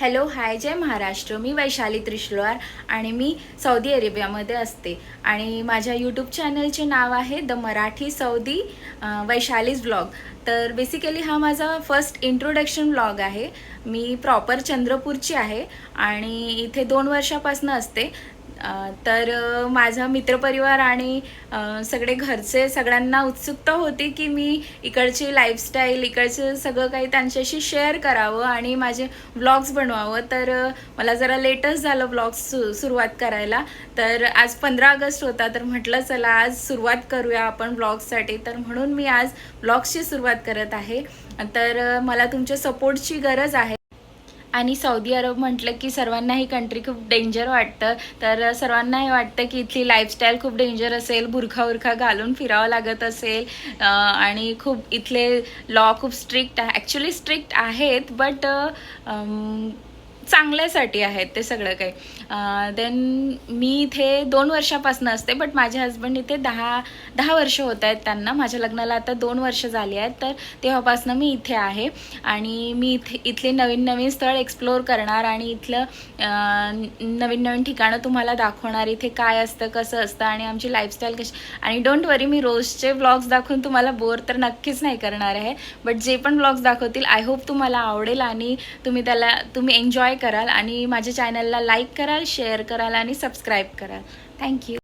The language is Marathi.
हॅलो हाय जय महाराष्ट्र. मी वैशाली त्रिशलोर आणि मी सौदी अरेबियामध्ये असते. आणि माझ्या यूट्यूब चॅनलचे नाव आहे the Marathi Saudi Vaishali's blog तर बेसिकली हा माझा फर्स्ट इंट्रोडक्शन ब्लॉग आहे. मी प्रॉपर चंद्रपूरची आहे आणि इथे दोन वर्षापासून असते. तर माझा मित्रपरिवार आणि सगळे घरचे सगळ्यांना उत्सुकता होती की मी इकडची लाईफस्टाईल इकडचं सगळं काही त्यांच्याशी शेअर करावं आणि माझे व्लॉग्स बनवावं. तर मला जरा लेटच झालं व्लॉग्स सु सुरुवात करायला. तर आज पंधरा ऑगस्ट होता तर म्हटलं चला आज सुरुवात करूया आपण व्लॉग्ससाठी तर म्हणून मी आज व्लॉग्सची सुरुवात करत आहे. तर मला तुमच्या सपोर्टची गरज आहे. आणि सौदी अरब म्हटलं की सर्वांना ही कंट्री खूप डेंजर वाटतं. तर सर्वांना हे वाटतं की इथली लाईफस्टाईल खूप डेंजर असेल बुरखा उरखा घालून फिरावं लागत असेल. आणि खूप इथले लॉ खूप स्ट्रिक्ट आहे. ॲक्च्युली स्ट्रिक्ट आहेत बट चांगल्यासाठी आहेत ते सगळं काही. देन मी इथे दोन वर्षापासून असते बट माझे हस्बंड इथे दहा दहा वर्ष होत आहेत त्यांना. माझ्या लग्नाला आता दोन वर्ष झाली आहेत तर तेव्हापासून मी इथे आहे. आणि मी इथे इथले नवीन नवीन स्थळ एक्सप्लोअर करणार आणि इथलं नवीन नवीन ठिकाणं तुम्हाला दाखवणार. इथे काय असतं कसं असतं आणि आमची लाईफस्टाईल कशी. आणि डोंट वरी मी रोजचे ब्लॉग्स दाखवून तुम्हाला बोर तर नक्कीच नाही करणार आहे. बट जे पण ब्लॉग्स दाखवतील आय होप तुम्हाला आवडेल आणि तुम्ही त्याला तुम्ही एन्जॉय एन्जॉय कराल आणि माझ्या चॅनलला लाईक कराल शेअर कराल आणि सबस्क्राईब कराल. थँक्यू